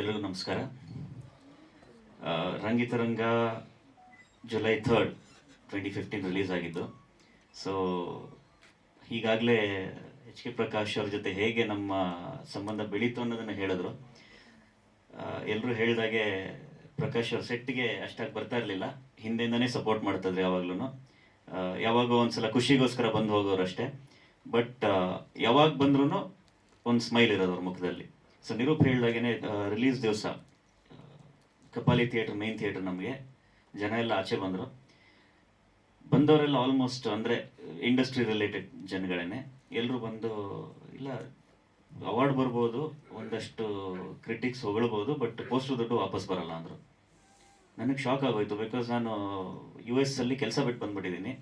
ಎಲ್ರಿಗೂ ನಮಸ್ಕಾರ. Rangitaranga July third twenty fifteen release ಆಗಿದ್ದು. ಸೊ ಈಗಾಗಲೇ ಎಚ್ ಕೆ ಪ್ರಕಾಶ್ ಅವ್ರ ಜೊತೆ ಹೇಗೆ ನಮ್ಮ ಸಂಬಂಧ ಬೆಳೀತು ಅನ್ನೋದನ್ನು ಹೇಳಿದ್ರು. ಎಲ್ಲರೂ ಹೇಳಿದಾಗೆ ಪ್ರಕಾಶ್ ಅವ್ರ ಸೆಟ್ಗೆ ಅಷ್ಟಾಗಿ ಬರ್ತಾ ಇರಲಿಲ್ಲ. ಹಿಂದೆಯಿಂದನೇ ಸಪೋರ್ಟ್ ಮಾಡ್ತಿದ್ರು ಯಾವಾಗ್ಲೂ ಯಾವಾಗೋ ಒಂದ್ಸಲ ಖುಷಿಗೋಸ್ಕರ ಬಂದು ಹೋಗೋರು ಅಷ್ಟೇ. ಬಟ್ ಯಾವಾಗ ಬಂದ್ರೂ ಒಂದು ಸ್ಮೈಲ್ ಇರೋದು ಅವ್ರ ಮುಖದಲ್ಲಿ. ಸೊ ನಿರೂಪ್ ಹೇಳಿದಾಗೇನೆ ರಿಲೀಸ್ ದಿವಸ ಕಪಾಲಿ ಥಿಯೇಟರ್ ಮೇನ್ ಥಿಯೇಟರ್ ನಮಗೆ. ಜನ ಎಲ್ಲ ಆಚೆ ಬಂದರು. ಬಂದವರೆಲ್ಲ ಆಲ್ಮೋಸ್ಟ್ ಅಂದರೆ ಇಂಡಸ್ಟ್ರಿ ರಿಲೇಟೆಡ್ ಜನಗಳೇನೆ. ಎಲ್ಲರೂ ಬಂದು, ಇಲ್ಲ ಅವಾರ್ಡ್ ಬರ್ಬೋದು, ಒಂದಷ್ಟು ಕ್ರಿಟಿಕ್ಸ್ ಹೊಗಳ್ಬೋದು ಬಟ್ ಪೋಸ್ಟರ್ ದುಡ್ಡು ವಾಪಸ್ ಬರಲ್ಲ ಅಂದರು. ನನಗೆ ಶಾಕ್ ಆಗೋಯ್ತು ಬಿಕಾಸ್ ನಾನು ಯು ಎಸ್ ಅಲ್ಲಿ ಕೆಲಸ ಬಿಟ್ಟು ಬಂದ್ಬಿಟ್ಟಿದ್ದೀನಿ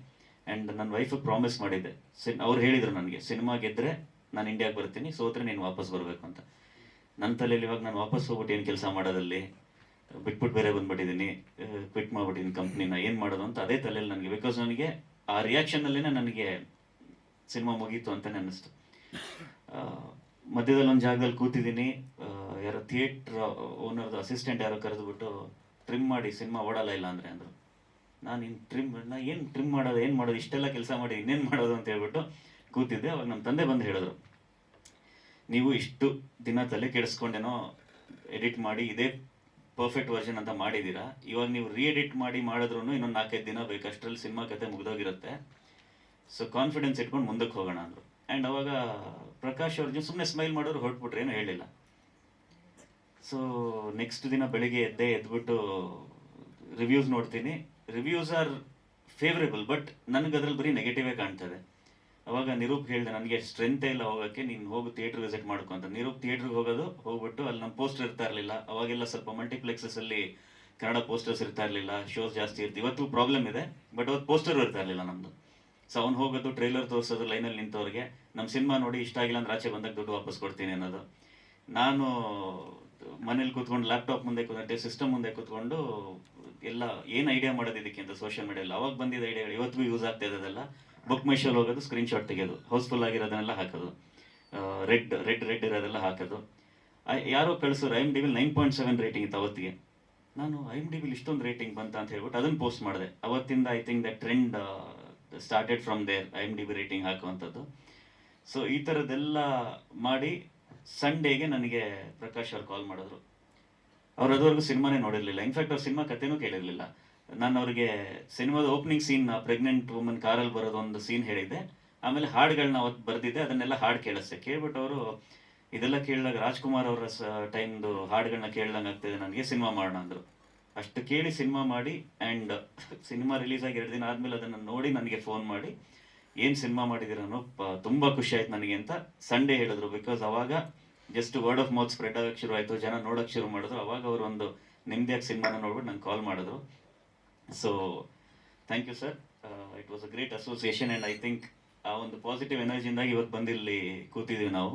ಆ್ಯಂಡ್ ನನ್ನ ವೈಫಿಗೆ ಪ್ರಾಮಿಸ್ ಮಾಡಿದ್ದೆ. ಸಿನ್, ಅವ್ರು ಹೇಳಿದರು ನನಗೆ, ಸಿನಿಮಾ ಗೆದ್ದರೆ ನಾನು ಇಂಡಿಯಾಗೆ ಬರ್ತೀನಿ, ಸೋತ್ರೆ ನೀನು ವಾಪಸ್ ಬರಬೇಕು ಅಂತ. ನನ್ನ ತಲೆಯಲ್ಲಿ ಇವಾಗ ನಾನು ವಾಪಸ್ ಹೋಗ್ಬಿಟ್ಟು ಏನು ಕೆಲಸ ಮಾಡೋದಲ್ಲಿ ಬಿಟ್ಬಿಟ್ಟು ಬೇರೆ ಬಂದ್ಬಿಟ್ಟಿದ್ದೀನಿ ಕ್ವಿಟ್ ಮಾಡ್ಬಿಟ್ಟಿದ್ದೀನಿ ಕಂಪ್ನಿನ ಏನು ಮಾಡೋದು ಅಂತ ಅದೇ ತಲೆಯಲ್ಲಿ ನನಗೆ ಬಿಕಾಸ್ ನನಗೆ ಆ ರಿಯಾಕ್ಷನ್ನಲ್ಲೇ ನನಗೆ ಸಿನಿಮಾ ಮುಗೀತು ಅಂತಲೇ ಅನ್ನಿಸ್ತು. ಮಧ್ಯದಲ್ಲಿ ಒಂದು ಜಾಗದಲ್ಲಿ ಕೂತಿದ್ದೀನಿ ಯಾರೋ ಥಿಯೇಟ್ರ್ ಓನರ್ದು ಅಸಿಸ್ಟೆಂಟ್ ಯಾರೋ ಕರೆದುಬಿಟ್ಟು ಟ್ರಿಮ್ ಮಾಡಿ ಸಿನಿಮಾ ಓಡಲ್ಲ ಇಲ್ಲ ಅಂದರೆ ಅಂದರು. ನಾನು ಇನ್ನು ಟ್ರಿಮ್ ನಾ ಏನು ಟ್ರಿಮ್ ಮಾಡೋದು, ಏನು ಮಾಡೋದು, ಇಷ್ಟೆಲ್ಲ ಕೆಲಸ ಮಾಡಿ ಇನ್ನೇನು ಮಾಡೋದು ಅಂತ ಹೇಳ್ಬಿಟ್ಟು ಕೂತಿದ್ದೆ. ಅವಾಗ ನಮ್ಮ ತಂದೆ ಬಂದು ಹೇಳಿದ್ರು ನೀವು ಇಷ್ಟು ದಿನ ತಲೆ ಕೆಡಿಸ್ಕೊಂಡೇನೋ ಎಡಿಟ್ ಮಾಡಿ ಇದೇ ಪರ್ಫೆಕ್ಟ್ ವರ್ಷನ್ ಅಂತ ಮಾಡಿದ್ದೀರಾ? ಇವಾಗ ನೀವು ರೀ ಎಡಿಟ್ ಮಾಡಿ ಮಾಡಿದ್ರು ಇನ್ನೊಂದು ನಾಲ್ಕೈದು ದಿನ ಬೇಕು. ಅಷ್ಟರಲ್ಲಿ ಸಿನಿಮಾ ಕತೆ ಮುಗ್ದೋಗಿರುತ್ತೆ. ಸೊ ಕಾನ್ಫಿಡೆನ್ಸ್ ಇಟ್ಕೊಂಡು ಮುಂದಕ್ಕೆ ಹೋಗೋಣ ಅಂದರು. ಆ್ಯಂಡ್ ಅವಾಗ ಪ್ರಕಾಶ್ ಅವ್ರಿಗೆ ಸುಮ್ಮನೆ ಸ್ಮೈಲ್ ಮಾಡೋರು ಹೊರಟ್ಬಿಟ್ರೆ ಏನೂ ಹೇಳಿಲ್ಲ. ಸೊ ನೆಕ್ಸ್ಟ್ ದಿನ ಬೆಳಿಗ್ಗೆ ಎದ್ದೆ ಎದ್ಬಿಟ್ಟು ರಿವ್ಯೂಸ್ ನೋಡ್ತೀನಿ. ರಿವ್ಯೂಸ್ ಆರ್ ಫೇವ್ರೇಬಲ್ ಬಟ್ ನನಗೆ ಅದ್ರಲ್ಲಿ ಬರೀ ನೆಗೆಟಿವೇ ಕಾಣ್ತದೆ. ಅವಾಗ ನಿರೂಪ್ ಹೇಳಿದೆ, ನನಗೆ ಸ್ಟ್ರೆಂತೇ ಇಲ್ಲ ಹೋಗೋಕ್ಕೆ, ನೀನು ಹೋಗು ಥಿಯೇಟ್ರ್ ವಿಸಿಟ್ ಮಾಡ್ಕೊ ಅಂತ. ನಿರೂಪ್ ಥಿಯೇಟ್ರಿಗೆ ಹೋಗೋದು, ಹೋಗ್ಬಿಟ್ಟು ಅಲ್ಲಿ ನಮ್ಮ ಪೋಸ್ಟರ್ ಇರ್ತಾ ಇರಲಿಲ್ಲ. ಅವಾಗೆಲ್ಲ ಸ್ವಲ್ಪ ಮಲ್ಟಿಪ್ಲೆಕ್ಸಸ್ ಅಲ್ಲಿ ಕನ್ನಡ ಪೋಸ್ಟರ್ಸ್ ಇರ್ತಾ ಇರಲಿಲ್ಲ ಶೋಸ್ ಜಾಸ್ತಿ ಇರ್ತಿ, ಇವತ್ತು ಪ್ರಾಬ್ಲಮ್ ಇದೆ ಬಟ್ ಅವತ್ತು ಪೋಸ್ಟರ್ ಇರ್ತಾ ಇರಲಿಲ್ಲ ನಮ್ಮದು ಸೊ ಅವ್ನು ಹೋಗೋದು ಟ್ರೈಲರ್ ತೋರಿಸೋದು ಲೈನಲ್ಲಿ ನಿಂತವ್ರಿಗೆ ನಮ್ಮ ಸಿನಿಮಾ ನೋಡಿ ಇಷ್ಟ ಆಗಿಲ್ಲ ಅಂದ್ರೆ ಆಚೆ ಬಂದಾಗ ದುಡ್ಡು ವಾಪಸ್ ಕೊಡ್ತೀನಿ ಅನ್ನೋದು. ನಾನು ಮನೇಲಿ ಕೂತ್ಕೊಂಡು ಲ್ಯಾಪ್ಟಾಪ್ ಮುಂದೆ ಕೂತ್ಕೊಂಡೆ ಸಿಸ್ಟಮ್ ಮುಂದೆ ಕೂತ್ಕೊಂಡು, ಎಲ್ಲ ಏನು ಐಡಿಯಾ ಮಾಡೋದು ಇದಕ್ಕೆ ಅಂತ ಸೋಷಿಯಲ್ ಮೀಡಿಯಲ್ಲಿ ಅವಾಗ ಬಂದಿದ್ದ ಐಡಿಯಾಗಳು ಇವತ್ತಿಗೂ ಯೂಸ್ ಆಗ್ತಾ ಇರೋದೆಲ್ಲ ಬುಕ್ ಮೈ ಹೋಗೋದು ಸ್ಕ್ರೀನ್ಶಾಟ್ ತೆಗೆಯೋದು ಹೌಸ್ಫುಲ್ ಆಗಿರೋದನ್ನೆಲ್ಲ ಹಾಕೋದು ರೆಡ್ ರೆಡ್ ರೆಡ್ ಇರೋದೆಲ್ಲ ಹಾಕೋದು. ಯಾರೋ ಕಳಿಸೋರು I M D B nine point seven rating ಇತ್ತು ಅವತ್ತಿಗೆ. ನಾನು ಐ ಎಂ ಡಿ ಬಿಲ್ ಇಷ್ಟೊಂದು ರೇಟಿಂಗ್ ಬಂತ ಅಂತ ಹೇಳ್ಬಿಟ್ಟು ಅದನ್ನು ಪೋಸ್ಟ್ ಮಾಡಿದೆ. ಅವತ್ತಿಂದ I think the trend started from there I M D B rating ಹಾಕುವಂಥದ್ದು. ಸೊ ಈ ಥರದ್ದೆಲ್ಲ ಮಾಡಿ ಸಂಡೇಗೆ ನನಗೆ ಪ್ರಕಾಶ್ ಅವ್ರು ಕಾಲ್ ಮಾಡಿದ್ರು. ಅವ್ರು ಅದುವರೆಗೂ ಸಿನಿಮಾನೇ ನೋಡಿರಲಿಲ್ಲ. ಇನ್ಫ್ಯಾಕ್ಟ್ ಅವ್ರ ಸಿನಿಮಾ ಕಥೆನೂ ಕೇಳಿರಲಿಲ್ಲ. ನಾನು ಅವ್ರಿಗೆ ಸಿನಿಮಾದ ಓಪನಿಂಗ್ ಸೀನ್ ಪ್ರೆಗ್ನೆಂಟ್ ವುಮನ್ ಕಾರಲ್ಲಿ ಬರೋದು ಒಂದು ಸೀನ್ ಹೇಳಿದ್ದೆ. ಆಮೇಲೆ ಹಾಡುಗಳನ್ನ ಅವತ್ತು ಬರೆದಿದ್ದೆ, ಅದನ್ನೆಲ್ಲ ಹಾಡು ಕೇಳಿಸ್ತೆ ಕೇಳ್ಬಿಟ್ಟು ಅವರು, ಇದೆಲ್ಲ ಕೇಳಿದಾಗ ರಾಜ್ಕುಮಾರ್ ಅವರ ಸ, ಟೈಮ್ದು ಹಾಡುಗಳನ್ನ ಕೇಳ್ದಂಗೆ ಆಗ್ತಿದೆ ನನಗೆ, ಸಿನಿಮಾ ಮಾಡೋಣ ಅಂದರು. ಅಷ್ಟು ಕೇಳಿ ಸಿನಿಮಾ ಮಾಡಿ ಆ್ಯಂಡ್ ಸಿನಿಮಾ ರಿಲೀಸ್ ಆಗಿ ಎರಡು ದಿನ ಆದಮೇಲೆ ಅದನ್ನು ನೋಡಿ ನನಗೆ ಫೋನ್ ಮಾಡಿ, ಏನು ಸಿನಿಮಾ ಪ, ತುಂಬ ಖುಷಿ ಆಯ್ತು ನನಗೆ ಅಂತ ಸಂಡೇ ಹೇಳಿದ್ರು. ಬಿಕಾಸ್ ಅವಾಗ just word of mouth spread ಆಗಕ್ಕೆ ಶುರು ಆಯಿತು, ಜನ ನೋಡೋಕೆ ಶುರು ಮಾಡಿದ್ರು. ಅವಾಗ ಅವರು ಒಂದು ನೆಮ್ಮದಿಯಾಗಿ ಸಿನಿಮಾನ ನೋಡ್ಬಿಟ್ಟು ನಂಗೆ ಕಾಲ್ ಮಾಡಿದ್ರು. So thank you sir it was a great association and I think ಆ ಒಂದು ಪಾಸಿಟಿವ್ ಎನರ್ಜಿಯಿಂದಾಗಿ ಇವತ್ತು ಬಂದಿಲ್ಲಿ ಕೂತಿದ್ದೀವಿ ನಾವು.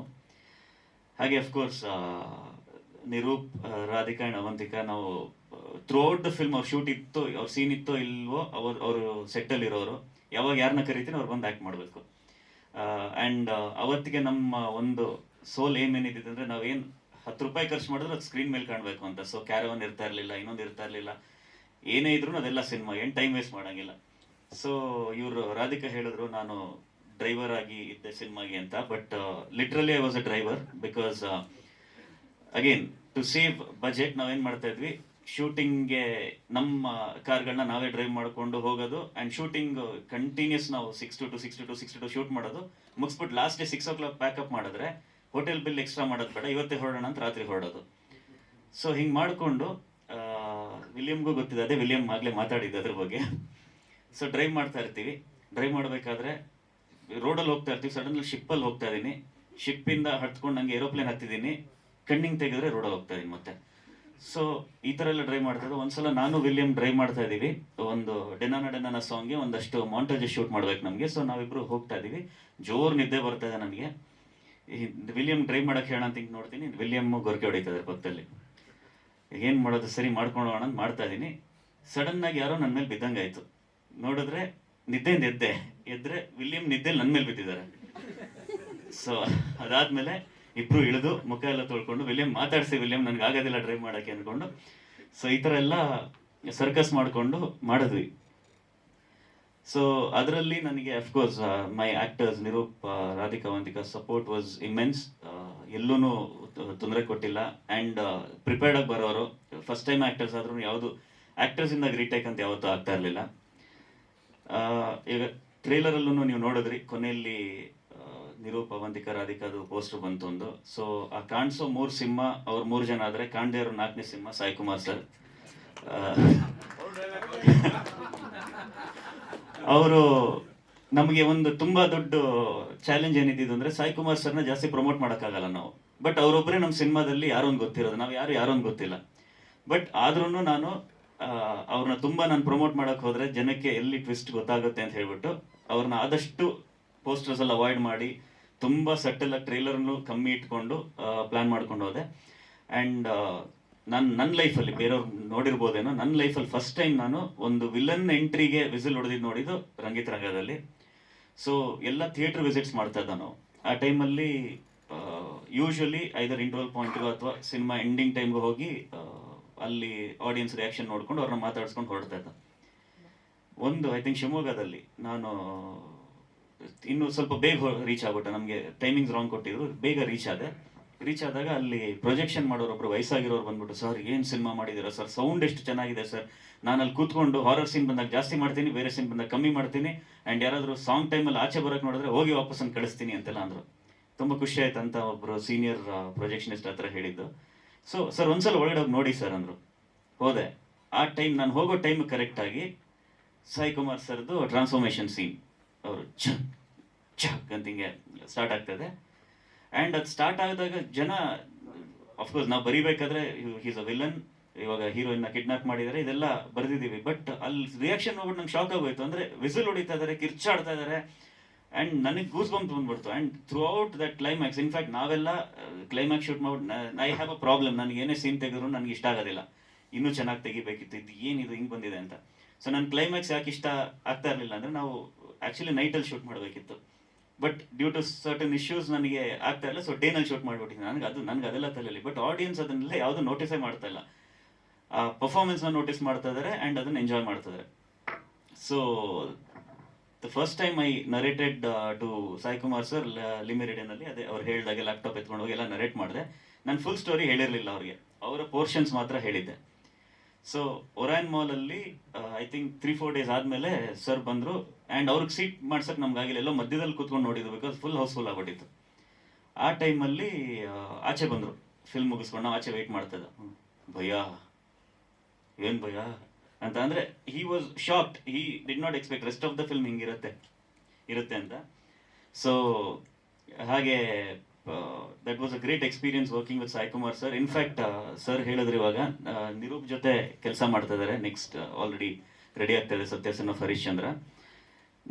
ಹಾಗೆ of course Nirup Radhika and Avantika ನಾವು ಥ್ರೂ ಔಟ್ ದ ಫಿಲ್ಮ್ ಅವ್ರ ಶೂಟ್ ಇತ್ತು, ಅವ್ರ ಸೀನ್ ಇತ್ತೋ ಇಲ್ವೋ, ಅವರ್, ಅವರು ಸೆಟ್ಟಲ್ಲಿ ಇರೋರು, ಯಾವಾಗ ಯಾರನ್ನ ಕರಿತೀನಿ ಅವ್ರು ಬಂದು ಆ್ಯಕ್ಟ್ ಮಾಡಬೇಕು. ಆ್ಯಂಡ್ ಅವತ್ತಿಗೆ ನಮ್ಮ ಒಂದು ಸೋಲ್ ಏಮ್ ಏನಿದೆ ಅಂದರೆ ನಾವೇನು ಹತ್ತು ರೂಪಾಯಿ ಖರ್ಚು ಮಾಡಿದ್ರೆ ಅದು ಸ್ಕ್ರೀನ್ ಮೇಲೆ ಕಾಣಬೇಕು ಅಂತ. ಸೊ ಕ್ಯಾರವನ್ ಇರ್ತಾ ಇರಲಿಲ್ಲ, ಇನ್ನೊಂದು ಇರ್ತಾ ಇರಲಿಲ್ಲ. ಏನೇ ಇದ್ರು ಅದೆಲ್ಲ ಸಿನಿಮಾ, ಏನು ಟೈಮ್ ವೇಸ್ಟ್ ಮಾಡೋಂಗಿಲ್ಲ. ಸೊ ಇವರು ರಾಧಿಕಾ ಹೇಳಿದ್ರು, ನಾನು ಡ್ರೈವರ್ ಆಗಿ ಇದ್ದೆ ಸಿನಿಮಾಗೆ ಅಂತ but literally I was a driver because again to save budget ನಾವೇನು ಮಾಡ್ತಾ ಇದ್ವಿ? ಶೂಟಿಂಗ್ಗೆ ನಮ್ಮ ಕಾರ್ಗಳನ್ನ ನಾವೇ ಡ್ರೈವ್ ಮಾಡಿಕೊಂಡು ಹೋಗೋದು ಆ್ಯಂಡ್ ಶೂಟಿಂಗ್ ಕಂಟಿನ್ಯೂಸ್ ನಾವು six to two six to two six to shoot ಮಾಡೋದು. ಮುಗಿಸ್ಬಿಟ್ಟು last day six o'clock pack up ಮಾಡಿದ್ರೆ ಹೋಟೆಲ್ ಬಿಲ್ ಎಕ್ಸ್ಟ್ರಾ ಮಾಡೋದು ಬೇಡ, ಇವತ್ತೇ ಹೊರಡೋಣ ಅಂತ ರಾತ್ರಿ ಹೊರಡೋದು. ಸೊ ಹಿಂಗೆ ಮಾಡಿಕೊಂಡು ವಿಲಿಯಮ್ಗೂ ಗೊತ್ತಿದೆ, ಅದೇ ವಿಲಿಯಮ್ ಆಗಲೇ ಮಾತಾಡಿದ್ದು ಅದ್ರ ಬಗ್ಗೆ. ಸೊ ಡ್ರೈವ್ ಮಾಡ್ತಾ ಇರ್ತೀವಿ. ಡ್ರೈವ್ ಮಾಡಬೇಕಾದ್ರೆ ರೋಡಲ್ಲಿ ಹೋಗ್ತಾ ಇರ್ತೀವಿ. ಸಡನ್ಲಿ ಶಿಪ್ಪಲ್ಲಿ ಹೋಗ್ತಾ ಇದ್ದೀನಿ ಶಿಪ್ಪಿಂದ ಹತ್ಕೊಂಡು ನಂಗೆ ಏರೋಪ್ಲೇನ್ ಹತ್ತಿದ್ದೀನಿ ಕಣ್ಣಿಂಗ್ ತೆಗೆದ್ರೆ ರೋಡಲ್ಲಿ ಹೋಗ್ತಾ ಇದ್ದೀನಿ ಮತ್ತೆ. ಸೊ ಈ ಥರ ಎಲ್ಲ ಡ್ರೈವ್ ಮಾಡ್ತಾ ಇದ್ದೆ. ಒಂದ್ಸಲ ನಾನು ವಿಲಿಯಮ್ ಡ್ರೈವ್ ಮಾಡ್ತಾ ಇದ್ದೀವಿ ಒಂದು ಡೆನಾನ ಡೆನಾನ ಸಾಂಗ್ಗೆ ಒಂದಷ್ಟು ಮೌಂಟೇಜ್ ಶೂಟ್ ಮಾಡ್ಬೇಕು ನಮಗೆ. ಸೊ ನಾವಿಬ್ರು ಹೋಗ್ತಾ ಇದ್ದೀವಿ ಜೋರು ನಿದ್ದೆ ಬರ್ತಾ ಇದೆ ನನಗೆ ವಿಲಿಯಮ್ ಡ್ರೈವ್ ಮಾಡೋಕ್ಕೆ ಹೇಳೋಣ ಅಂತ ಹಿಂಗೆ ನೋಡ್ತೀನಿ. ವಿಲಿಯಮ್ ಗೊರಕೆ ಹೊಡಿತಾ ಇದ್ದಾರೆ ಪಕ್ಕದಲ್ಲಿ. ಏನು ಮಾಡೋದು, ಸರಿ ಮಾಡ್ಕೊಂಡು ಹೋಗೋಣ ಅಂತ ಮಾಡ್ತಾ ಇದ್ದೀನಿ ಸಡನ್ನಾಗಿ ಯಾರೋ ನನ್ನ ಮೇಲೆ ಬಿದ್ದಂಗಾಯಿತು ನೋಡಿದ್ರೆ ನಿದ್ದೆಯಿಂದ ಎದ್ದೆ ಎದ್ರೆ ವಿಲಿಯಂ ನಿದ್ದೆಲಿ ನನ್ನ ಮೇಲೆ ಬಿದ್ದಿದ್ದಾರೆ. ಸೊ ಅದಾದ್ಮೇಲೆ ಇಬ್ಬರು ಇಳಿದು ಮುಖ ಎಲ್ಲ ತೊಳ್ಕೊಂಡು ವಿಲಿಯಂ ಮಾತಾಡಿಸಿ, ವಿಲಿಯಂ ನನಗೆ ಆಗೋದಿಲ್ಲ ಡ್ರೈವ್ ಮಾಡೋಕ್ಕೆ ಅಂದ್ಕೊಂಡು ಸೊ ಈ ಥರ ಎಲ್ಲ ಸರ್ಕಸ್ ಮಾಡಿಕೊಂಡು ಮಾಡಿದ್ವಿ. ಸೊ ಅದರಲ್ಲಿ ನನಗೆ of course my actors Nirup Radhika Vantika support was immense ಎಲ್ಲೂ ತೊಂದರೆ ಕೊಟ್ಟಿಲ್ಲ. ಆ್ಯಂಡ್ ಪ್ರಿಪೇರ್ಡ್ ಆಗಿ ಬರೋರು ಫಸ್ಟ್ ಟೈಮ್ ಆ್ಯಕ್ಟರ್ಸ್ ಆದ್ರೂ ಯಾವುದು ಆ್ಯಕ್ಟರ್ಸಿಂದ ಇಂದ ರೀಟೇಕ್ ಅಂತ ಯಾವತ್ತೂ ಆಗ್ತಾ ಇರಲಿಲ್ಲ. ಈಗ ಟ್ರೇಲರಲ್ಲೂ ನೀವು ನೋಡಿದ್ರಿ ಕೊನೆಯಲ್ಲಿ ನಿರೂಪ ವಂತಿಕ ರಾಧಿಕಾದು ಪೋಸ್ಟರ್ ಬಂತು ಒಂದು. ಸೊ ಆ ಕಾಣಿಸೋ ಮೂರು ಸಿಂಹ ಅವ್ರು ಮೂರು ಜನ ಆದರೆ ಕಾಣದೇ ಇರೋ ನಾಲ್ಕನೇ ಸಿಂಹ ಸಾಯಿ ಕುಮಾರ್ ಸರ್ ಅವರು ನಮಗೆ ಒಂದು ತುಂಬಾ ದೊಡ್ಡ ಚಾಲೆಂಜ್ ಏನಿದ್ದು ಅಂದ್ರೆ ಸಾಯಿ ಕುಮಾರ್ ಸರ್ನ ಜಾಸ್ತಿ ಪ್ರಮೋಟ್ ಮಾಡೋಕ್ಕಾಗಲ್ಲ ನಾವು. ಬಟ್ ಅವರೊಬ್ಬರೇ ನಮ್ಮ ಸಿನಿಮಾದಲ್ಲಿ ಯಾರೋ ಒಂದು ಗೊತ್ತಿರೋದು. ನಾವು ಯಾರು ಯಾರೊಂದು ಗೊತ್ತಿಲ್ಲ. ಬಟ್ ಆದ್ರೂ ನಾನು ಅವ್ರನ್ನ ತುಂಬಾ ನಾನು ಪ್ರಮೋಟ್ ಮಾಡಕ್ ಹೋದ್ರೆ ಜನಕ್ಕೆ ಎಲ್ಲಿ ಟ್ವಿಸ್ಟ್ ಗೊತ್ತಾಗುತ್ತೆ ಅಂತ ಹೇಳ್ಬಿಟ್ಟು ಅವ್ರನ್ನ ಆದಷ್ಟು ಪೋಸ್ಟರ್ಸ್ ಎಲ್ಲ ಅವಾಯ್ಡ್ ಮಾಡಿ ತುಂಬಾ ಸೆಟಲ್ ಆಗಿ ಟ್ರೈಲರ್ನು ಕಮ್ಮಿ ಇಟ್ಕೊಂಡು ಪ್ಲಾನ್ ಮಾಡ್ಕೊಂಡು ಹೋದೆ. ಅಂಡ್ ನನ್ನ ನನ್ನ ಲೈಫಲ್ಲಿ ಬೇರೆಯವ್ರು ನೋಡಿರ್ಬೋದೇನೋ ನನ್ನ ಲೈಫಲ್ಲಿ ಫಸ್ಟ್ ಟೈಮ್ ನಾನು ಒಂದು ವಿಲನ್ ಎಂಟ್ರಿಗೆ ವಿಸಿಲ್ ಹೊಡೆದಿದ್ದು ನೋಡಿದ್ದು ರಂಗಿತ್ ರಂಗದಲ್ಲಿ. ಸೊ ಎಲ್ಲ ಥಿಯೇಟರ್ ವಿಸಿಟ್ಸ್ ಮಾಡ್ತಾ ಇದ್ದ ನಾವು ಆ ಟೈಮಲ್ಲಿ ಯೂಶ್ವಲಿ ಐದರ್ ಇಂಟರ್ವಲ್ ಪಾಯಿಂಟ್ಗೂ ಅಥವಾ ಸಿನಿಮಾ ಎಂಡಿಂಗ್ ಟೈಮ್ಗೆ ಹೋಗಿ ಅಲ್ಲಿ ಆಡಿಯನ್ಸ್ ರಿಯಾಕ್ಷನ್ ನೋಡ್ಕೊಂಡು ಅವ್ರನ್ನ ಮಾತಾಡ್ಸ್ಕೊಂಡು ಹೊರಡ್ತಾ ಇದ್ದ. ಒಂದು ಐ ಥಿಂಕ್ ಶಿವಮೊಗ್ಗದಲ್ಲಿ ನಾನು, ಇನ್ನು ಸ್ವಲ್ಪ ಬೇಗ ರೀಚ್ ಆಗ್ಬಿಟ್ಟೆ. ನಮಗೆ ಟೈಮಿಂಗ್ಸ್ ರಾಂಗ್ ಕೊಟ್ಟಿದ್ರು. ಬೇಗ ರೀಚ್ ಆದೆ. ರೀಚ್ ಆದಾಗ ಅಲ್ಲಿ ಪ್ರೊಜೆಕ್ಷನ್ ಮಾಡೋರು ಒಬ್ರು ವಯಸ್ಸಾಗಿರೋರು ಬಂದ್ಬಿಟ್ಟು, ಸರ್, ಏನು ಸಿನಿಮಾ ಮಾಡಿದ್ದೀರಾ ಸರ್ ಸೌಂಡ್ ಎಷ್ಟು ಚೆನ್ನಾಗಿದೆ, ಸರ್. ನಾನು ಅಲ್ಲಿ ಕೂತ್ಕೊಂಡು ಹಾರರ್ ಸೀನ್ ಬಂದಾಗ ಜಾಸ್ತಿ ಮಾಡ್ತೀನಿ, ಬೇರೆ ಸೀನ್ ಬಂದಾಗ ಕಮ್ಮಿ ಮಾಡ್ತೀನಿ. ಅಂಡ್ ಯಾರಾದರೂ ಸಾಂಗ್ ಟೈಮಲ್ಲಿ ಆಚೆ ಬರೋಕ್ಕೆ ನೋಡಿದ್ರೆ ಹೋಗಿ ವಾಪಸ್ಸನ್ನು ಕಳಿಸ್ತೀನಿ ಅಂತೆಲ್ಲ ಅಂದರು. ತುಂಬ ಖುಷಿ ಆಯ್ತು ಅಂತ ಒಬ್ಬರು ಸೀನಿಯರ್ ಪ್ರೊಜೆಕ್ಷನಿಸ್ಟ್ ಹತ್ರ ಹೇಳಿದ್ದು. ಸೊ ಸರ್, ಒಂದ್ಸಲ ಒಳಗಡೆ ಹೋಗಿ ನೋಡಿ, ಸರ್, ಅಂದರು. ಹೋದೆ. ಆ ಟೈಮ್ ನಾನು ಹೋಗೋ ಟೈಮ್ ಕರೆಕ್ಟಾಗಿ ಸಾಯಿ ಕುಮಾರ್ ಸರ್ದು ಟ್ರಾನ್ಸ್ಫಾರ್ಮೇಶನ್ ಸೀನ್ ಅವರು ಛಕ್ ಛಕ್ ಅಂತ ಹಿಂಗೆ ಸ್ಟಾರ್ಟ್ ಆಗ್ತದೆ ಆ್ಯಂಡ್ ಅದು ಸ್ಟಾರ್ಟ್ ಆದಾಗ ಜನ ಅಫ್ಕೋರ್ಸ್ ನಾವು ಬರಿಬೇಕಾದ್ರೆ ಹೀಸ್ ಅ ವಿಲನ್ ಇವಾಗ ಹೀರೋಯಿನ್ನ ಕಿಡ್ನಾಪ್ ಮಾಡಿದ್ದಾರೆ, ಇದೆಲ್ಲ ಬರೆದಿದ್ದೀವಿ. ಬಟ್ ಅಲ್ಲಿ ರಿಯಾಕ್ಷನ್ ನೋಡ್ಬಿಟ್ಟು ನಂಗೆ ಶಾಕ್ ಆಗೋಯ್ತು. ಅಂದರೆ ವಿಸಿಲ್ ಹೊಡಿತಾ ಇದ್ದಾರೆ ಕಿರ್ಚಾಡ್ತಾ ಇದ್ದಾರೆ ಆ್ಯಂಡ್ ನನಗೆ ಗೂಸ್ ಬಂಪ್ ಬಂದ್ಬಿಡ್ತು. And throughout that climax in fact ನಾವೆಲ್ಲ ಕ್ಲೈಮ್ಯಾಕ್ಸ್ ಶೂಟ್ ಮಾಡ್ಬಿಟ್ಟು ಐ ಹ್ಯಾವ್ ಅ ಪ್ರಾಬ್ಲಮ್ ನನಗೆ ಏನೇ ಸೀನ್ ತೆಗೆದ್ರು ನನಗೆ ಇಷ್ಟ ಆಗೋದಿಲ್ಲ. ಇನ್ನೂ ಚೆನ್ನಾಗಿ ತೆಗಿಬೇಕಿತ್ತು. ಇದು ಏನಿದು, ಹಿಂಗೆ ಬಂದಿದೆ ಅಂತ. ಸೊ ನನ್ನ ಕ್ಲೈಮ್ಯಾಕ್ಸ್ ಯಾಕೆ ಇಷ್ಟ ಆಗ್ತಾ ಇರಲಿಲ್ಲ ಅಂದರೆ ನಾವು ಆ್ಯಕ್ಚುಲಿ ನೈಟಲ್ಲಿ ಶೂಟ್ ಮಾಡಬೇಕಿತ್ತು. But due to certain issues ನನಗೆ ಆಗ್ತಾ ಇಲ್ಲ ಸೊ ಡೇನಲ್ಲಿ ಶೂಟ್ ಮಾಡಿಬಿಟ್ಟಿದ್ದೀನಿ. ನನಗೆ ಅದು ನನಗೆ ಅದೆಲ್ಲ ತಲೆಯಲ್ಲಿ ಬಟ್ ಆಡಿಯನ್ಸ್ ಅದನ್ನೆಲ್ಲ ಯಾವುದು ನೋಟಿಸೇ ಮಾಡ್ತಾ ಇಲ್ಲ. ಆ ಪರ್ಫಾರ್ಮೆನ್ಸ್ನ ನೋಟಿಸ್ ಮಾಡ್ತಾ ಇದ್ದಾರೆ ಆ್ಯಂಡ್ ಅದನ್ನು ಎಂಜಾಯ್ ಮಾಡ್ತಾ ಇದ್ದಾರೆ so the first time I narrated to Sai Kumar sir ಲಿಮಿರಿಡನಲ್ಲಿ ಅದೇ ಅವ್ರು ಹೇಳಿದಾಗೆ ಲ್ಯಾಪ್ಟಾಪ್ ಎತ್ಕೊಂಡು ಹೋಗಿ ಎಲ್ಲ ನರೇಟ್ ಮಾಡಿದೆ. ನಾನು ಫುಲ್ ಸ್ಟೋರಿ ಹೇಳಿರಲಿಲ್ಲ ಅವ್ರಿಗೆ. ಅವರ ಪೋರ್ಷನ್ಸ್ ಮಾತ್ರ ಹೇಳಿದ್ದೆ. ಸೊ ಒರಾಯನ್ ಮಾಲ್ ಅಲ್ಲಿ I think three four days ಆದ್ಮೇಲೆ ಸರ್ ಬಂದ್ರು ಅಂಡ್ ಅವ್ರಿಗೆ ಸೀಟ್ ಮಾಡ್ಸಕ್ ನಮ್ಗೆ ಆಗಿಲ್ಲ. ಎಲ್ಲೋ ಮಧ್ಯದಲ್ಲಿ ಕೂತ್ಕೊಂಡು ನೋಡಿದ್ರು ಬಿಕಾಸ್ ಫುಲ್ ಹೌಸ್ಫುಲ್ ಆಗ್ಬಿಟ್ಟಿತ್ತು. ಆ ಟೈಮಲ್ಲಿ ಆಚೆ ಬಂದ್ರು. ಫಿಲ್ಮ್ ಮುಗಿಸ್ಕೊಂಡು ನಾವು ಆಚೆ ವೆಯ್ಟ್ ಮಾಡ್ತಾ. ಭಯ. ಏನ್ ಭಯ? ಅಂತ ಅಂದ್ರೆ he was shocked he did not expect rest of the film ಹಿಂಗಿರುತ್ತೆ. ಇರುತ್ತೆ ಅಂತ. ಸೊ ಹಾಗೆ that was a great experience working with Sai Kumar sir in fact sir ಹೇಳಿದ್ರು ಇವಾಗ ನಿರೂಪ್ ಜೊತೆ ಕೆಲಸ ಮಾಡ್ತಾ ಇದ್ದಾರೆ ನೆಕ್ಸ್ಟ್ ಆಲ್ರೆಡಿ ರೆಡಿ ಆಗ್ತಾ ಇದೆ ಸತ್ಯಸನ್ ಹರೀಶ್ ಚಂದ್ರ.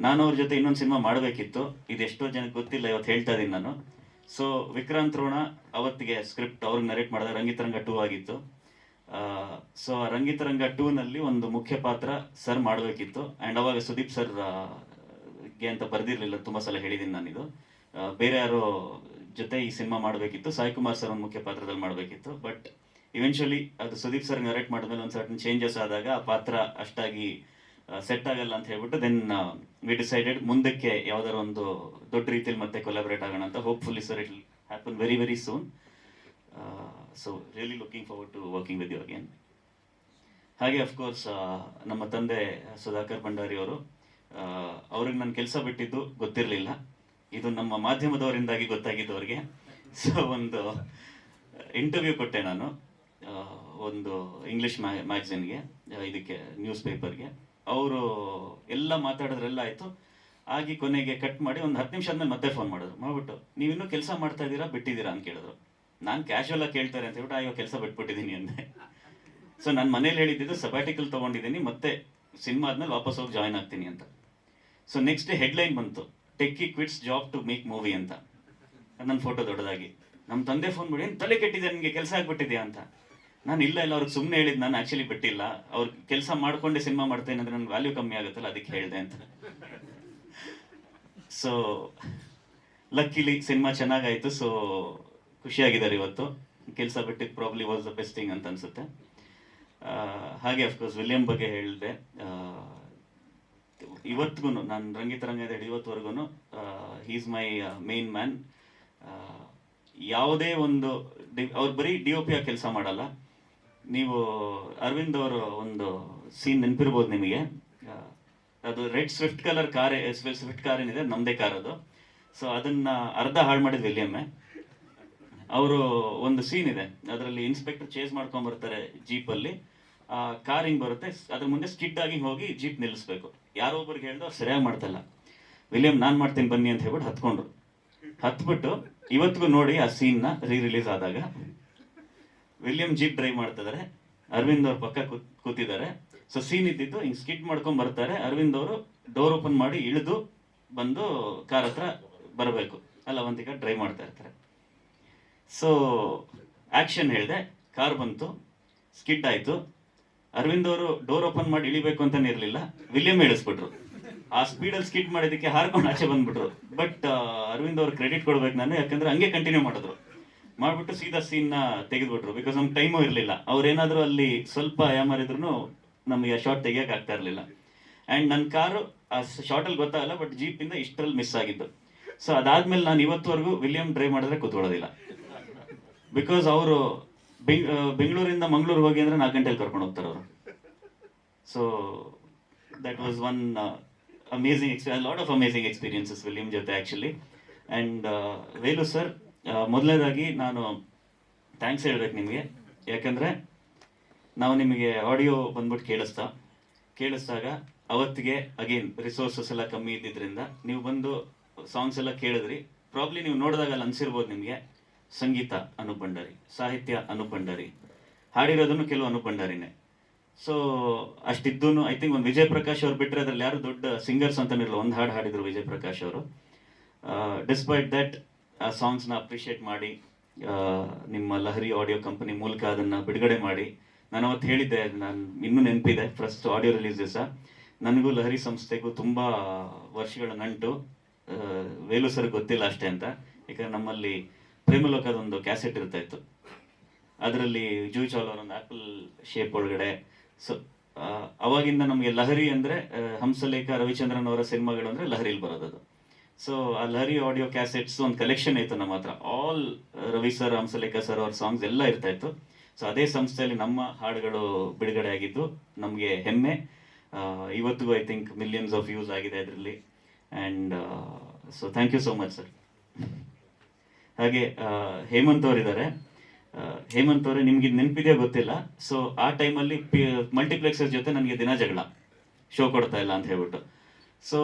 ನಾನು ಅವ್ರ ಜೊತೆ ಇನ್ನೊಂದು ಸಿನಿಮಾ ಮಾಡಬೇಕಿತ್ತು. ಇದು ಎಷ್ಟೋ ಜನಕ್ಕೆ ಗೊತ್ತಿಲ್ಲ, ಇವತ್ತು ಹೇಳ್ತಾ ಇದ್ದೀನಿ ನಾನು. ಸೊ ವಿಕ್ರಾಂತ್ ರೋಣ ಅವತ್ತಿಗೆ ಸ್ಕ್ರಿಪ್ಟ್ ಅವ್ರಿಗೆ ನರೇಟ್ ಮಾಡಿದ ರಂಗಿತರಂಗ ಟೂ ಆಗಿತ್ತು. ಸೊ ಆ ರಂಗಿತರಂಗ ಟೂನಲ್ಲಿ ಒಂದು ಮುಖ್ಯ ಪಾತ್ರ ಸರ್ ಮಾಡಬೇಕಿತ್ತು. ಆ್ಯಂಡ್ ಅವಾಗ ಸುದೀಪ್ ಸರ್ಗೆ ಅಂತ ಬರೆದಿರಲಿಲ್ಲ, ತುಂಬ ಸಲ ಹೇಳಿದ್ದೀನಿ ನಾನಿದು. ಬೇರೆ ಯಾರೋ ಜೊತೆ ಈ ಸಿನಿಮಾ ಮಾಡಬೇಕಿತ್ತು. ಸಾಯಿ ಕುಮಾರ್ ಸರ್ ಒಂದು ಮುಖ್ಯ ಪಾತ್ರದಲ್ಲಿ ಮಾಡಬೇಕಿತ್ತು. ಬಟ್ ಇವೆನ್ಚುಲಿ ಅದು ಸುದೀಪ್ ಸರ್ ನರೇಟ್ ಮಾಡಿದ್ಮೇಲೆ ಒಂದು ಸರ್ಟನ್ ಚೇಂಜಸ್ ಆದಾಗ ಆ ಪಾತ್ರ ಅಷ್ಟಾಗಿ ಸೆಟ್ ಆಗಲ್ಲ ಅಂತ ಹೇಳ್ಬಿಟ್ಟು ದೆನ್ ವಿ ಡಿಸೈಡೆಡ್ ಮುಂದಕ್ಕೆ ಯಾವ್ದಾರ ಒಂದು ದೊಡ್ಡ ರೀತಿಯಲ್ಲಿ ಮತ್ತೆ ಕೊಲಾಬರೇಟ್ ಆಗೋಣ ಅಂತ hopefully sir it happen very very soon so really looking forward to working with you again ಹಾಗೆ ಅಫ್ಕೋರ್ಸ್ ನಮ್ಮ ತಂದೆ ಸುಧಾಕರ್ ಭಂಡಾರಿ ಅವರು ಅವ್ರಿಗೆ ನಾನು ಕೆಲಸ ಬಿಟ್ಟಿದ್ದು ಗೊತ್ತಿರಲಿಲ್ಲ. ಇದು ನಮ್ಮ ಮಾಧ್ಯಮದವರಿಂದಾಗಿ ಗೊತ್ತಾಗಿದ್ದು ಅವರಿಗೆ ಸೊ ಒಂದು ಇಂಟರ್ವ್ಯೂ ಕೊಟ್ಟೆ ನಾನು ಒಂದು ಇಂಗ್ಲಿಷ್ ಮ್ಯಾಗ್ಝಿನ್ಗೆ ಇದಕ್ಕೆ ನ್ಯೂಸ್ ಪೇಪರ್ಗೆ ಅವರು ಎಲ್ಲ ಮಾತಾಡಿದ್ರೆಲ್ಲ ಆಯಿತು. ಆಗಿ ಕೊನೆಗೆ ಕಟ್ ಮಾಡಿ ಒಂದು ಹತ್ತು ನಿಮಿಷ ಆದ್ಮೇಲೆ ಮತ್ತೆ ಫೋನ್ ಮಾಡಿದ್ರು. ಮಾಡ್ಬಿಟ್ಟು, ನೀವಿನ್ನೂ ಕೆಲಸ ಮಾಡ್ತಾ ಇದ್ದೀರಾ ಬಿಟ್ಟಿದ್ದೀರಾ? ಅಂತ ಕೇಳಿದ್ರು. ನಾನು ಕ್ಯಾಶುವಲ್ ಆಗಿ ಕೇಳ್ತಾರೆ ಅಂತ ಹೇಳ್ಬಿಟ್ಟು, ಅಯ್ಯೋ, ಕೆಲಸ ಬಿಟ್ಬಿಟ್ಟಿದ್ದೀನಿ ಅಂದೆ. ಸೊ ನಾನು ಮನೇಲಿ ಹೇಳಿದ್ದು ಸಬಾಟಿಕಲ್ ತಗೊಂಡಿದ್ದೀನಿ, ಮತ್ತೆ ಸಿನಿಮಾ ಆದ್ಮೇಲೆ ವಾಪಸ್ ಹೋಗಿ ಜಾಯ್ನ್ ಆಗ್ತೀನಿ ಅಂತ. ಸೊ ನೆಕ್ಸ್ಟ್ ಹೆಡ್ಲೈನ್ ಬಂತು. Techie quits job to make movie ಅಂತ. ನನ್ನ ಫೋಟೋ ದೊಡ್ಡದಾಗಿ. ನಮ್ಮ ತಂದೆ ಫೋನ್ ಮಾಡಿ, ಏನು ತಲೆ ಕೆಟ್ಟಿದೆ ನಿಮಗೆ ಕೆಲಸ ಆಗಿಬಿಟ್ಟಿದೆ ಅಂತ. ನಾನು ಇಲ್ಲ ಇಲ್ಲ, ಅವ್ರಿಗೆ ಸುಮ್ಮನೆ ಹೇಳಿದ್ದು ನಾನು ಆ್ಯಕ್ಚುಲಿ ಬಿಟ್ಟಿಲ್ಲ. ಅವ್ರು ಕೆಲಸ ಮಾಡಿಕೊಂಡೆ ಸಿನಿಮಾ ಮಾಡ್ತೇನೆ ಅಂದರೆ ನನ್ಗೆ ವ್ಯಾಲ್ಯೂ ಕಮ್ಮಿ ಆಗುತ್ತಲ್ಲ, ಅದಕ್ಕೆ ಹೇಳಿದೆ ಅಂತ. ಸೊ ಲಕ್ಕಿಲಿ ಸಿನಿಮಾ ಚೆನ್ನಾಗಾಯಿತು. ಸೊ ಖುಷಿಯಾಗಿದ್ದಾರೆ ಇವತ್ತು. ಕೆಲಸ ಬಿಟ್ಟಿದ್ದು probably was the best thing ಅಂತ ಅನಿಸುತ್ತೆ. ಹಾಗೆ ಅಫ್ಕೋರ್ಸ್ ವಿಲಿಯಂ ಬಗ್ಗೆ ಹೇಳಿದೆ. ಇವತ್ತಿಗೂ ನಾನು ರಂಗಿತ ರಂಗದ ಇವತ್ತುವರೆಗೂ ಈಸ್ ಮೈ ಮೇನ್ ಮ್ಯಾನ್ ಯಾವುದೇ ಒಂದು ಡಿ- ಅವ್ರು ಬರೀ ಡಿ ಒ ಪಿ ಕೆಲಸ ಮಾಡಲ್ಲ. ನೀವು ಅರವಿಂದ್ ಅವರು ಒಂದು ಸೀನ್ ನೆನಪಿರ್ಬೋದು ನಿಮಗೆ. ಅದು red Swift colour car Swift car ಏನಿದೆ ನಮ್ಮದೇ ಕಾರ್ ಅದು. ಸೊ ಅದನ್ನ ಅರ್ಧ ಹಾಳು ಮಾಡಿದ ವಿಲಿಯಮ್ಮೆ ಅವರು ಒಂದು ಸೀನ್ ಇದೆ. ಅದರಲ್ಲಿ ಇನ್ಸ್ಪೆಕ್ಟರ್ ಚೇಸ್ ಮಾಡ್ಕೊಂಬರ್ತಾರೆ ಜೀಪಲ್ಲಿ ಕಾರ್ ಹಿಂಗ್ ಬರುತ್ತೆ. ಅದ್ರ ಮುಂದೆ ಸ್ಕಿಡ್ ಆಗಿ ಹೋಗಿ ಜೀಪ್ ನಿಲ್ಲಿಸ್ಬೇಕು. ಯಾರೋ ಒಬ್ರಿಗೆ ಹೇಳ್ದು ಅವ್ರು ಸರಿಯಾಗಿ ಮಾಡ್ತಲ್ಲ. ವಿಲಿಯಂ ನಾನ್ ಮಾಡ್ತೀನಿ, ಬನ್ನಿ ಅಂತ ಹೇಳ್ಬಿಟ್ಟು ಹತ್ಕೊಂಡ್ರು. ಹತ್ಬಿಟ್ಟು ಇವತ್ತಿಗೂ ನೋಡಿ ಆ ಸೀನ್ನ ರೀ ರಿಲೀಸ್ ಆದಾಗ ವಿಲಿಯಂ ಜೀಪ್ ಡ್ರೈವ್ ಮಾಡ್ತಿದ್ದಾರೆ ಅರವಿಂದ್ ಅವ್ರ ಪಕ್ಕ ಕೂತ್- ಕೂತಿದ್ದಾರೆ. ಸೊ ಸೀನ್ ಇದ್ದಿದ್ದು ಹಿಂಗ್ ಸ್ಕಿಡ್ ಮಾಡ್ಕೊಂಡ್ ಬರ್ತಾರೆ. ಅರವಿಂದ್ ಅವರು ಡೋರ್ ಓಪನ್ ಮಾಡಿ ಇಳಿದು ಬಂದು ಕಾರ್ ಹತ್ರ ಬರಬೇಕು. ಅಲ್ಲ ಒಂದೀಗ ಡ್ರೈವ್ ಮಾಡ್ತಾ ಇರ್ತಾರೆ. ಸೊ ಆಕ್ಷನ್ ಹೇಳಿದೆ. ಕಾರ್ ಬಂತು. ಸ್ಕಿಡ್ ಆಯ್ತು. ಅರವಿಂದ್ ಅವರು ಡೋರ್ ಓಪನ್ ಮಾಡಿ ಇಳಿಬೇಕು ಅಂತಾನೆ ಇರಲಿಲ್ಲ. ವಿಲಿಯಂ ಇಳಿಸ್ಬಿಟ್ರು ಆ ಸ್ಪೀಡಲ್ಲಿ ಸ್ಕಿಟ್ ಮಾಡಿದಕ್ಕೆ ಹಾರ್ಕೊಂಡು ಆಚೆ ಬಂದ್ಬಿಟ್ರು. ಬಟ್ ಅರವಿಂದ್ ಅವ್ರು ಕ್ರೆಡಿಟ್ ಕೊಡ್ಬೇಕು ನಾನು, ಯಾಕಂದ್ರೆ ಹಂಗೆ ಕಂಟಿನ್ಯೂ ಮಾಡಿದ್ರು. ಮಾಡ್ಬಿಟ್ಟು ಸೀದಾ ಸೀನ್ನ ತೆಗೆದ್ಬಿಟ್ರು. ಬಿಕಾಸ್ ನಮ್ಗೆ ಟೈಮು ಇರಲಿಲ್ಲ. ಅವ್ರೇನಾದ್ರೂ ಅಲ್ಲಿ ಸ್ವಲ್ಪ ಯಾಮಾರಿದ್ರು ನಮಗೆ ಶಾರ್ಟ್ ತೆಗಿಯಕ್ ಆಗ್ತಾ ಇರಲಿಲ್ಲ. ಅಂಡ್ ನನ್ನ ಕಾರು ಆ ಶಾರ್ಟ್ ಅಲ್ಲಿ ಗೊತ್ತಾಗಲ್ಲ ಬಟ್ ಜೀಪ್ ಇಂದ ಇಷ್ಟರಲ್ಲಿ ಮಿಸ್ ಆಗಿದ್ದು. ಸೊ ಅದಾದ್ಮೇಲೆ ನಾನು ಇವತ್ತುವರೆಗೂ ವಿಲಿಯಂ ಡ್ರೈವ್ ಮಾಡಿದ್ರೆ ಕೂತ್ಕೊಳ್ಳೋದಿಲ್ಲ. ಬಿಕಾಸ್ ಅವರು ಬೆಂಗಳೂರಿಂದ ಮಂಗಳೂರು ಹೋಗಿ ಅಂದ್ರೆ ನಾಲ್ಕು ಗಂಟೆಲಿ ಕರ್ಕೊಂಡು ಹೋಗ್ತಾರೆ ಅವರು. So that was one amazing experience lot of amazing experiences William ಜೊತೆ ಆ್ಯಕ್ಚುಲಿ ಆ್ಯಂಡ್ ವೇಲು ಸರ್ ಮೊದಲನೇದಾಗಿ ನಾನು ಥ್ಯಾಂಕ್ಸ್ ಹೇಳ್ಬೇಕು ನಿಮಗೆ. ಯಾಕಂದರೆ ನಾವು ನಿಮಗೆ ಆಡಿಯೋ ಬಂದ್ಬಿಟ್ಟು ಕೇಳಿಸ್ತಾ, ಕೇಳಿಸ್ದಾಗ ಅವತ್ತಿಗೆ ಅಗೇನ್ ರಿಸೋರ್ಸಸ್ ಎಲ್ಲ ಕಮ್ಮಿ ಇದ್ದಿದ್ದರಿಂದ ನೀವು ಬಂದು ಸಾಂಗ್ಸ್ ಎಲ್ಲ ಕೇಳಿದ್ರಿ. ಪ್ರಾಬ್ಲಿ ನೀವು ನೋಡಿದಾಗ ಅಲ್ಲಿ ಅನಿಸಿರ್ಬೋದು ನಿಮಗೆ. ಸಂಗೀತ ಅನೂಪ್ ಸಾಹಿತ್ಯ ಅನೂಪ್ ಹಾಡಿರೋದನ್ನು ಕೆಲವು ಅನೂಪ್ ಭಂಡಾರಿನೇ ಸೊ ಅಷ್ಟಿದ್ದೂ ಐ ಥಿಂಕ್ ಒಂದು ವಿಜಯ್ ಪ್ರಕಾಶ್ ಅವ್ರು ಬಿಟ್ಟರೆ ಅದ್ರಲ್ಲಿ ಯಾರು ದೊಡ್ಡ ಸಿಂಗರ್ಸ್ ಅಂತಾನಿರಲ್ಲ ಒಂದು ಹಾಡು ಹಾಡಿದ್ರು ವಿಜಯ್ ಪ್ರಕಾಶ್ ಅವರು ಡಿಸ್ಪೈಟ್ ದಟ್ ಆ ಸಾಂಗ್ಸ್ನ ಅಪ್ರಿಷಿಯೇಟ್ ಮಾಡಿ ನಿಮ್ಮ ಲಹರಿ ಆಡಿಯೋ ಕಂಪನಿ ಮೂಲಕ ಅದನ್ನ ಬಿಡುಗಡೆ ಮಾಡಿ. ನಾನು ಅವತ್ತು ಹೇಳಿದ್ದೆ, ನಾನು ಇನ್ನೂ ನೆನಪಿದೆ ಫಸ್ಟ್ ಆಡಿಯೋ ರಿಲೀಸ್ ದಿವಸ ನನಗೂ ಲಹರಿ ಸಂಸ್ಥೆಗೂ ತುಂಬಾ ವರ್ಷಗಳ ನಂಟು. ವೇಲು ಸರ್ ಗೊತ್ತಿಲ್ಲ ಅಷ್ಟೇ ಅಂತ. ಯಾಕಂದ್ರೆ ನಮ್ಮಲ್ಲಿ ಪ್ರೇಮಲೋಕದ ಒಂದು ಕ್ಯಾಸೆಟ್ ಇರ್ತಾ ಇತ್ತು ಅದರಲ್ಲಿ ಜೂಯ್ ಚಾವ್ಲಾ ಅವ್ರ ಒಂದು ಆಪಲ್ ಶೇಪ್ ಒಳಗಡೆ ಸೊ ಅವಾಗಿಂದ ನಮಗೆ ಲಹರಿ ಅಂದರೆ ಹಂಸಲೇಖ ರವಿಚಂದ್ರನ್ ಅವರ ಸಿನಿಮಾಗಳು ಅಂದರೆ ಲಹರಿಲಿ ಬರೋದದು ಸೊ ಆ ಲಹರಿ ಆಡಿಯೋ ಕ್ಯಾಸೆಟ್ಸ್ ಒಂದು ಕಲೆಕ್ಷನ್ ಇತ್ತು ನಮ್ಮ ಹತ್ರ. All Ravi sir Hamsalekha sir ಅವ್ರ ಸಾಂಗ್ಸ್ ಎಲ್ಲ ಇರ್ತಾ ಇತ್ತು ಸೊ ಅದೇ ಸಂಸ್ಥೆಯಲ್ಲಿ ನಮ್ಮ ಹಾಡುಗಳು ಬಿಡುಗಡೆ ಆಗಿದ್ದು ನಮಗೆ ಹೆಮ್ಮೆ. ಇವತ್ತಿಗೂ I think millions of views ಆಗಿದೆ ಅದರಲ್ಲಿ. And so thank you so much sir ಹಾಗೆ ಹೇಮಂತ್ ಅವರಿದ್ದಾರೆ. ಹೇಮಂತ್ ಅವರೇ ನಿಮ್ಗೆ ನೆನಪಿದೆ ಗೊತ್ತಿಲ್ಲ. ಸೊ ಆ ಟೈಮಲ್ಲಿ ಮಲ್ಟಿಪ್ಲೆಕ್ಸರ್ ಜೊತೆ ನನಗೆ ದಿನ ಜಗಳ. ಶೋ ಕೊಡ್ತಾ ಇಲ್ಲ ಅಂತ ಹೇಳ್ಬಿಟ್ಟು. ಸೊ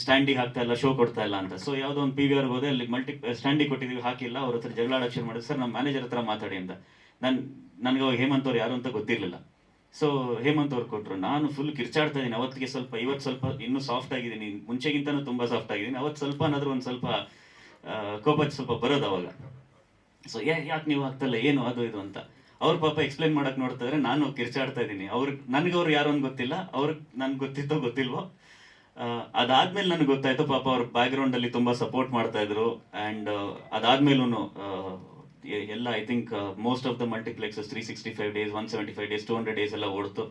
ಸ್ಟ್ಯಾಂಡಿಗೆ ಹಾಕ್ತಾ ಇಲ್ಲ ಶೋ ಕೊಡ್ತಾ ಇಲ್ಲ ಅಂತ. ಸೊ ಯಾವುದೋ ಒಂದು ಪಿ ವಿ ಆರ್ ಹೋದೆ, ಅಲ್ಲಿ ಮಲ್ಟಿ ಸ್ಟ್ಯಾಂಡಿಗೆ ಕೊಟ್ಟಿದ್ದೀವಿ ಹಾಕಿಲ್ಲ, ಅವ್ರ ಹತ್ರ ಜಗಳ ಆಡೋಕೆ ಶುರು ಮಾಡಿದ್ರು, ಸರ್ ನಮ್ಮ ಮ್ಯಾನೇಜರ್ ಹತ್ರ ಮಾತಾಡಿ ಅಂತ. ನಾನು, ನನಗೆ ಅವಾಗ ಹೇಮಂತ್ ಅವ್ರು ಯಾರು ಅಂತ ಗೊತ್ತಿರಲಿಲ್ಲ. ಸೊ ಹೇಮಂತ್ ಅವ್ರು ಕೊಟ್ಟರು ನಾನು ಫುಲ್ ಕಿರ್ಚಾಡ್ತಾ ಇದ್ದೀನಿ, ಅವತ್ತಿಗೆ ಸ್ವಲ್ಪ, ಇವತ್ತು ಸ್ವಲ್ಪ, ಇನ್ನೂ ಸಾಫ್ಟ್ ಆಗಿದ್ದೀನಿ, ಮುಂಚೆಗಿಂತನೂ ತುಂಬ ಸಾಫ್ಟ್ ಆಗಿದ್ದೀನಿ, ಅವತ್ತು ಸ್ವಲ್ಪ ಏನಾದರೂ ಒಂದು ಸ್ವಲ್ಪ ಕೋಪ ಸ್ವಲ್ಪ ಬರೋದು ಅವಾಗ. ಸೊ ಯಾಕೆ ನೀವು ಆಗ್ತಲ್ಲ, ಏನು ಅದು ಇದು ಅಂತ. ಅವ್ರ ಪಾಪ ಎಕ್ಸ್ಪ್ಲೈನ್ ಮಾಡಕ್ ನೋಡ್ತಾ ಇದ್ರೆ ನಾನು ಕಿರ್ಚಾಡ್ತಾ ಇದ್ದೀನಿ. ಅವ್ರ, ನನಗೆ ಅವ್ರು ಯಾರು ಅಂತ ಗೊತ್ತಿಲ್ಲ ಅವ್ರಿಗೆ ನನ್ಗೆ ಗೊತ್ತಿತ್ತೋ ಗೊತ್ತಿಲ್ವೋ. ಅದಾದ್ಮೇಲೆ ನನಗೆ ಗೊತ್ತಾಯ್ತು, ಪಾಪ ಅವ್ರ ಬ್ಯಾಕ್ಗ್ರೌಂಡ್ ಅಲ್ಲಿ ತುಂಬಾ ಸಪೋರ್ಟ್ ಮಾಡ್ತಾ ಇದ್ರು. ಅಂಡ್ ಅದಾದ್ಮೇಲೂ ಎಲ್ಲ I think most of the multiplexes three sixty five days one seventy five days two hundred days ಎಲ್ಲ ಓಡ್ತು.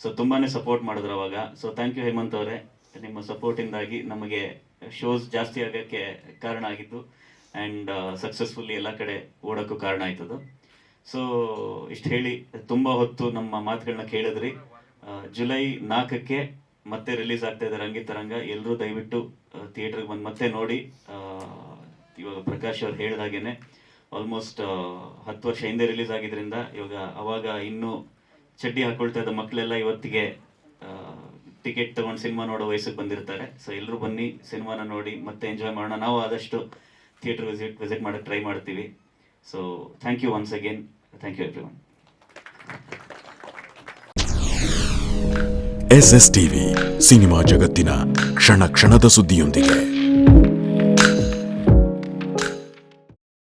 ಸೊ ತುಂಬಾನೇ ಸಪೋರ್ಟ್ ಮಾಡಿದ್ರು ಅವಾಗ. ಸೊ ಥ್ಯಾಂಕ್ ಯು ಹೇಮಂತ್ ಅವರೇ, ನಿಮ್ಮ ಸಪೋರ್ಟಿಂದಾಗಿ ನಮಗೆ ಶೋಸ್ ಜಾಸ್ತಿ ಆಗೋಕ್ಕೆ ಕಾರಣ ಆಗಿದ್ದು ಆ್ಯಂಡ್ ಸಕ್ಸಸ್ಫುಲ್ಲಿ ಎಲ್ಲ ಕಡೆ ಓಡೋಕ್ಕೂ ಕಾರಣ ಆಯ್ತದು. ಸೊ ಇಷ್ಟು ಹೇಳಿ, ತುಂಬ ಹೊತ್ತು ನಮ್ಮ ಮಾತುಗಳನ್ನ ಕೇಳಿದ್ರಿ. ಜುಲೈ ನಾಲ್ಕಕ್ಕೆ ಮತ್ತೆ ರಿಲೀಸ್ ಆಗ್ತಾ ಇದೆ ರಂಗಿತರಂಗ ಎಲ್ಲರೂ ದಯವಿಟ್ಟು ಥಿಯೇಟ್ರಿಗೆ ಬಂದು ಮತ್ತೆ ನೋಡಿ. ಇವಾಗ ಪ್ರಕಾಶ್ ಅವ್ರು ಹೇಳಿದಾಗೇನೆ ಆಲ್ಮೋಸ್ಟ್ ಹತ್ತು ವರ್ಷ ಹಿಂದೆ ರಿಲೀಸ್ ಆಗಿದ್ರಿಂದ, ಇವಾಗ ಅವಾಗ ಇನ್ನೂ ಚಡ್ಡಿ ಹಾಕೊಳ್ತಾ ಇದ್ದ ಮಕ್ಕಳೆಲ್ಲ ಇವತ್ತಿಗೆ ಟಿಕೆಟ್ ತಗೊಂಡು ಸಿನಿಮಾ ನೋಡೋ ವಯಸ್ಸಿಗೆ ಬಂದಿರ್ತಾರೆ. ಸೊ ಎಲ್ಲರೂ ಬನ್ನಿ ಸಿನಿಮಾನ ನೋಡಿ, ಮತ್ತೆ ಎಂಜಾಯ್ ಮಾಡೋಣ. ನಾವು ಆದಷ್ಟು ಥಿಯೇಟರ್ ವಿಸಿಟ್ ವಿಸಿಟ್ ಮಾಡಕ್ಕೆ ಟ್ರೈ ಮಾಡ್ತೀವಿ. So thank you once again thank you everyone S S TV cinema ಜಗತ್ತಿನ ಕ್ಷಣ ಕ್ಷಣದ ಸುದ್ದಿಯೊಂದಿಗೆ.